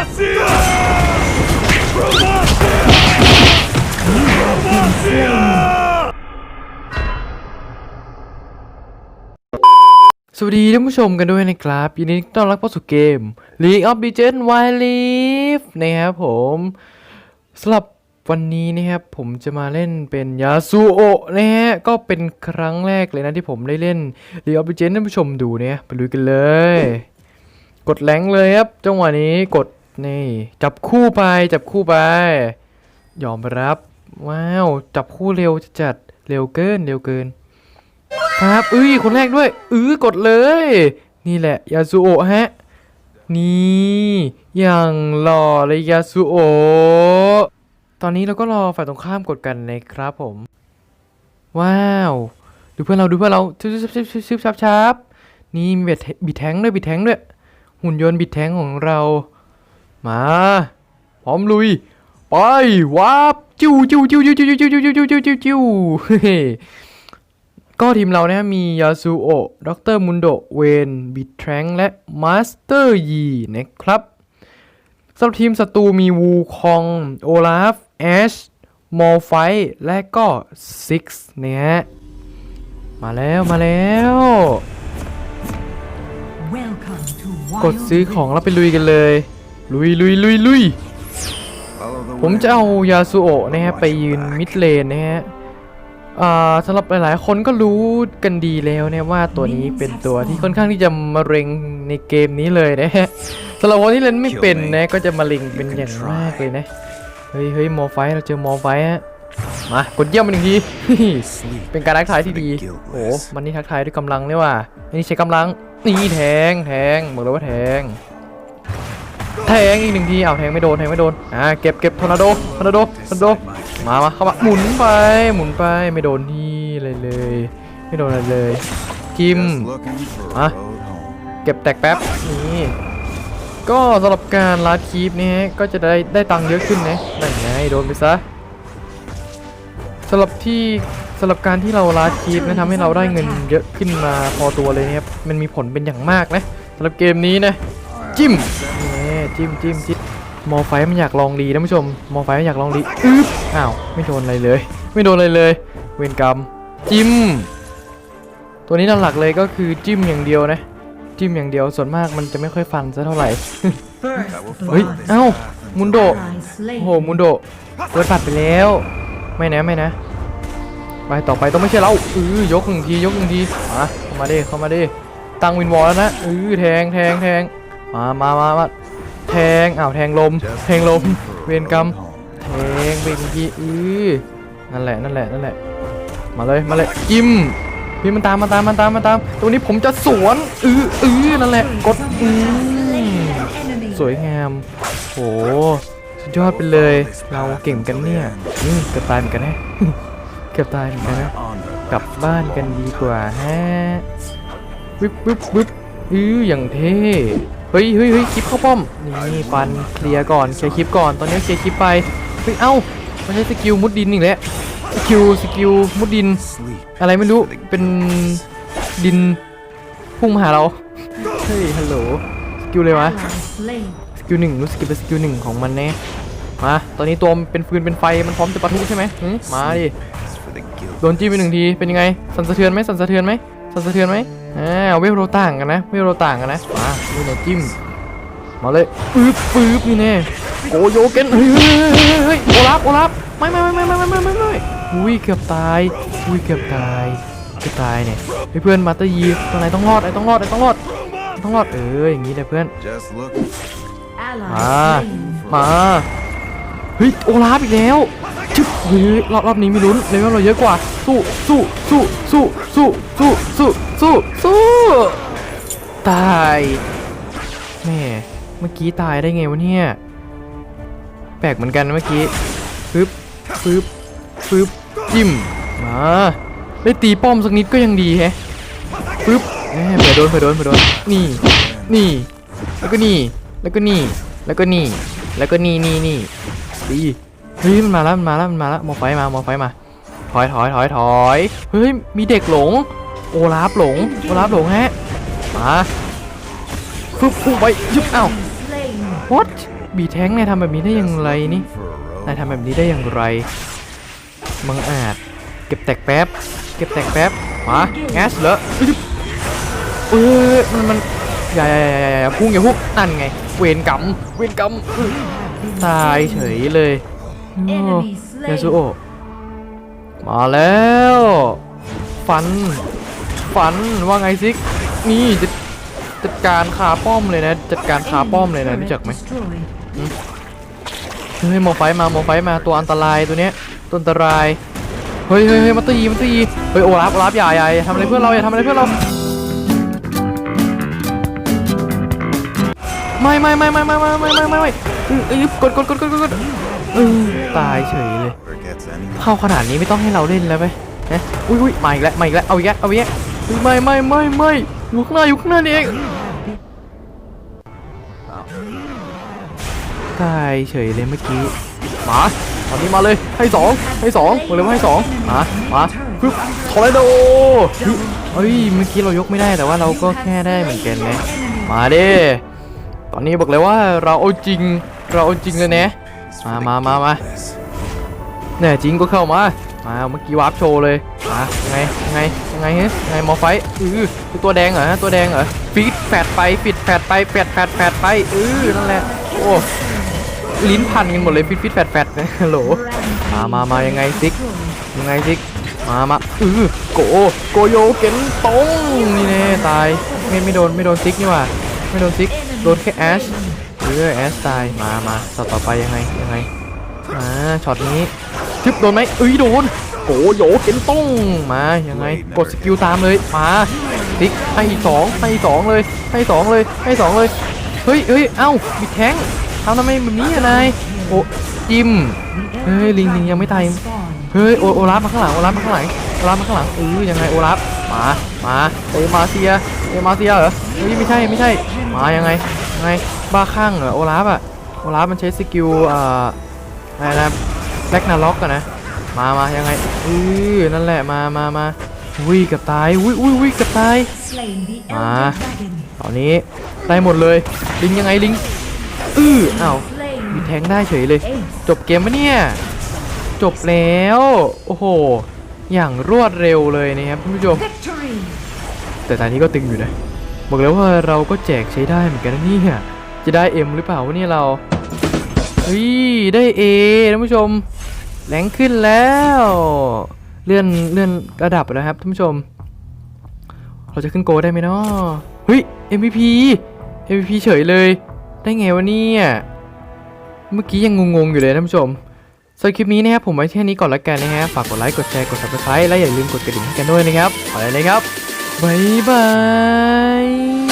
สวัสดีท่านผู้ชมกันด้วยนะครับยินดีต้อนรับเข้าสู่เกม League of Legends Wild Rift นะครับผมสำหรับวันนี้นะครับผมจะมาเล่นเป็นยาซูโอนะฮะก็เป็นครั้งแรกเลยนะที่ผมได้เล่น League of Legends ท่านผู้ชมดูเนี่ยไปลุยกันเลย กดแรงเลยครับจังหวะนี้กด นี่ จับคู่ไปจับคู่ไป ยอมรับ ว้าว จับคู่เร็วจัดเร็วเกินเร็วเกิน ครับเอ้ยคนแรกด้วยอื้อกดเลย นี่แหละยาสุโอะฮะ นี่อย่างหล่อเลยยาสุโอะตอนนี้เราก็รอฝ่ายตรงข้ามกดกันนะครับผม ว้าว ดูเพื่อนเราดูเพื่อนเราชิบชิบชิบชิบชิบชับชับนี่มีบิดบิดแทงด้วยบิดแทงด้วยหุ่นยนต์บิดแทงของเรา มาพร้อมลุยไปวับจิ้วจิ้วจิ้วจิ้วจิ้วจิ้วจิ้วจิ้วจิ้วจิ้วจิ้วเฮ้ก็ทีมเรานะมียาซูโอะดรมุนโด เวนบิทแทงและมาสเตอร์ยีนะครับสำหรับทีมศัตรูมีวูคองโอลาฟแอชมอลไฟและก็ซิกส์นะฮะมาแล้วมาแล้ว Welcome to กด Wild ซื้อของแล้วไปลุยกันเลย ลุยลุยลุยลุยผมจะเอายาสุโอะนะฮะไปยืนมิดเลนนะฮะอ่าสำหรับหลายๆ คนก็รู้กันดีแล้วเนี่ยว่าตัวนี้เป็นตัวที่ค่อนข้างที่จะมาเร็งในเกมนี้เลยนะฮะสำหรับคนที่เล่นไม่เป็นนะก็จะมาเร็งเป็นอย่างมากเลยนะเฮ้ยเฮ้ยมอไฟท์เราเจอมอไฟท์ฮะมากดเยี่ยมมันหนึ่งทีเป็นการทักทายที่ดีโอ้มันนี่ทักทายด้วยกำลังด้วยว่ะอันนี่ใช้กำลังนี่แทงแทงบอกเลยว่าแทง แทงอีกหนึ่งทีเอาแทงไม่โดนแทงไม่โดนอ่าเก็บเก็บทอร์นาโดทอร์นาโดทอร์นาโดมามาเข้ามาหมุนไปหมุนไปไม่โดนที่เลยเลย ไม่โดนอะไรเลยจิมอะเก็บแตกแป๊บนี่ก็สำหรับการลาดคีปนี่ฮะก็จะได้ได้ตังค์เยอะขึ้นนะนั่นไงโดนไปซะสำหรับที่สำหรับการที่เราลาดคีปนะทำให้เราได้เงินเยอะขึ้นมาพอตัวเลยนะครับมันมีผลเป็นอย่างมากนะสำหรับเกมนี้นะจิ้ม จิ้มจิ้มจิ้มมอไฟมันอยากลองดีนะผู้ชม มอไฟมันอยากลองดีอึ๊บอ้าวไม่โดนอะไรเลย ไม่โดนอะไรเลย เวรกรรม จิ้ม ตัวนี้หลักเลยก็คือจิ้มอย่างเดียวนะ จิ้มอย่างเดียวส่วนมากมันจะไม่ค่อยฟันซะเท่าไหร่ เฮ้ย เอ้า มุนโดโอ้โหมุนโดเปิดปัดไปแล้ว ไม่นะไม่นะ ไปต่อไปต้องไม่ใช่เราเออยกหนึ่งทียกหนึ่งทีมาเข้ามาดิเข้ามาดิตั้งวินวอลแล้วนะเออแทงแทงแทงมามามามา แทงอ้าวแทงลม แทงลม เวรกรรมแทงไปอีกทีเออนั่นแหละนั่นแหละนั่นแหละ มาเลยมาเลยจิ้มพี่มันตามมาตามมาตามมาตามตัวนี้ผมจะสวนอืออือนั่นแหละกดอืม Enemy. สวยงามโหสุดยอดไปเลย เราเก่งกันเนี่ยอืมเกือบตายเหมือนกันนะเกือบตายเหมือนกันนะกลับบ้านกันดีกว่าฮะวิบวิบวิบอืออย่างเท่ เฮ้ยเฮ้ยเฮ้ยคลิปเข้าป้อม นี่ฟันเคลียร์ก่อนเคลียร์คลิปก่อน ตอนนี้เคลียร์คลิปไป เฮ้ย เอ้าไม่ใช่สกิลมุดดินอีกแล้ว สกิล สกิลมุดดิน อะไรไม่รู้ เป็นดินพุ่งมาหาเรา เฮ้ย ฮัลโหล สกิลเลยวะ สกิลหนึ่งรู้สกิลเป็นสกิลหนึ่งของมันแน่ มา ตอนนี้ตัวมันเป็นฟืนเป็นไฟ มันพร้อมจะปะทุใช่ไหมมาดิ โดนจี้ไปหนึ่งที เป็นยังไง สั่นสะเทือนไหมสั่นสะเทือนไหมสั่นสะเทือนไหม อ่าเวลเราต่างกันนะเวลเราต่างกันนะมาดูหน่อยจิ้มมาเลยปึ๊บปึ๊บนี่แน่โกโยเกนเฮ้ยเฮ้ยโอลาฟโอลาฟไม่ไม่ไม่ไม่ไม่ไม่ไม่ไม่ไม่อุ้ยเกือบตายอุ้ยเกือบตายเกือบตายเนี่ยเฮ้ยเพื่อนมาตอร์ยีตัวไหนต้องรอดไอ้ต้องรอดไอ้ต้องรอดต้องรอดเอออย่างนี้เลยเพื่อนมามาเฮ้ยโอลาฟอีกแล้ว เฮ้ยรอบรอบนี้มีลุ้นเลเวลเราเยอะกว่า สู้สู้สู้สู้สู้สู้สู้สู้สู้ตายแม่เมื่อกี้ตายได้ไงวะเนี่ยแปลกเหมือนกันเมื่อกี้ปึ๊บปึ๊บปึ๊บจิ้มมาได้ตีป้อมสักนิดก็ยังดีแฮะปึ๊บแหมเผื่อโดนเผื่อโดนเผื่อโดนนี่นี่ แล้วก็นี่ แล้วก็นี่ แล้วก็นี่ แล้วก็นี่นี่นี่ดี เฮ้ยมันมาแล้วมันมาแล้วมันมาแล้วมอไฟมามอไฟมา ถอยถอยถอยถอยเฮ้ยมีเด็กหลง โอลาฟหลงโอลาฟหลงฮะมาฟึบพุ่งไปยุบเอ้า what บีแท้งนายทำแบบนี้ได้อย่างไรนี่นายทำแบบนี้ได้อย่างไรมังอาจเก็บแตกแป๊บ เก็บแตกแป๊บมาแงสเหรอเอ้ยมันมันอย่าอย่าอย่าอย่าพุ่งอย่าพุ่งนั่นไง เวรกรรมเวรกรรมตายเฉยเลย ยา slain สุโอะมาแล้ว ฟัน ฟันว่าไงซิก นี่จัดจัดการคาป้อมเลยนะ จัดการคาป้อมเลยนะรู้จักไหม Destroyed. เฮ้ยโมไฟท์มาโมไฟท์มาตัวอันตรายตัวเนี้ยตัวอันตรายเฮ้ยเฮ้ยเฮ้ยมันตีมันตีเฮ้ยโอลาฟโอลาฟอย่าอย่าอย่าทำอะไรเพื่อนเราอย่าทำอะไรเพื่อนเราไม่ไม่ไม่ไม่ไม่ไม่ไม่ไม่ไม่ไม่อื้ออื้อกดกดกดกดกดกด เออตายเฉยเลย เข้าขนาดนี้ไม่ต้องให้เราเล่นแล้วไหมฮะอุ้ยอุ้ยมาอีกแล้วมาอีกแล้วเอาอีกแล้วเอาอีกแล้วไม่ไม่ไม่ไม่อยู่ข้างหน้าอยู่ข้างหน้านี่เองตายเฉยเลยเมื่อกี้มาตอนนี้มาเลยให้สองให้สองบอกเลยว่าให้สองมามาปึ๊บทอร์เรโดเฮ้ยเมื่อกี้เรายกไม่ได้แต่ว่าเราก็แค่ได้เหมือนกันไงมาดิตอนนี้บอกเลยว่าเราเอาจริงเราเอาจริงเลยนะ He's Ma, really ma, ma, good ma. at this. แน่จริงก็เข้ามา มาเมื่อกี้วาร์ปโชว์เลยมายังไงยังไงยังไงเฮ้ยยังไงมอไฟท์อือคือตัวแดงเหรอฮะตัวแดงเหรอฟีดแฟดไปปิดแฟดไปแฟดแฟดแฟดไปเออนั่นแหละโอ้ลิ้นพันกันหมดเลยฟิตฟิตแฟดแฟดฮัลโหลมามามายังไงซิกยังไงซิกมามาอือโกโกโยเก็นตงนี่แน่ตายไม่ไม่โดนไม่โดนซิกนี่หว่าไม่โดนซิกโดนแค่แอช เออแอชตายมามาต่อต่อไปยังไงยังไงอ่าช็อตนี้ทึบโดนไหมเอ้ยโดนโกโยเข็นต้องมายังไงกดสกิลตามเลยมาติ๊กให้อีกสองให้อีกสองเลยให้สองเลยให้สองเลยเฮ้ยเฮ้ยเอ้าบิดแทงทำทำไมแบบนี้นายโอ้จิมเฮ้ยลิงลิงยังไม่ตายเฮ้ยโอโอลาฟมาข้างหลังโอลาฟมาข้างหลังโอลาฟมาข้างหลังเออยังไงโอลาฟมามาเอมาเซียเอมาเซียเหรอเฮ้ยไม่ใช่ไม่ใช่มายังไง ไงบ้าข้างเหรอโอลาฟอะโอลาฟมันใช้สกิลอ่าอะไรนะแบล็กนาล็อกอะนะมามายังไงอือนั่นแหละมามามาอุ้ยเกับตายอุ้ยอุ้ยอุ้ยเกับตาย Slain the Ah. elder dragon. ตอนนี้ได้หมดเลยลิงยังไงลิงอืออ้าวมีแทงได้เฉยเลย จบเกมปะเนี่ยจบแล้วโอ้โหอย่างรวดเร็วเลยนะครับท่านผู้ชมแต่ตอนนี้ก็ตึงอยู่นะ บอกแล้วว่าเราก็แจกใช้ได้เหมือนกันนะเนี่ยจะได้ M หรือเปล่าวะเนี่ยเราเฮ้ยได้ A ท่านผู้ชมแรงขึ้นแล้ว เลื่อนเลื่อนระดับแล้วครับท่านผู้ชม เราจะขึ้นโกได้ไหมเนาะเฮ้ย MVP MVP เฉยเลย ได้ไงวะเนี่ยเมื่อกี้ยังงงๆอยู่เลยท่านผู้ชมสำหรับคลิปนี้นะครับผมไว้แค่นี้ก่อนละกันนะฮะฝากกดไลค์กดแชร์กด subscribe และอย่าลืมกดกระดิ่งให้กันด้วยนะครับไปเลยนะครับ 拜拜。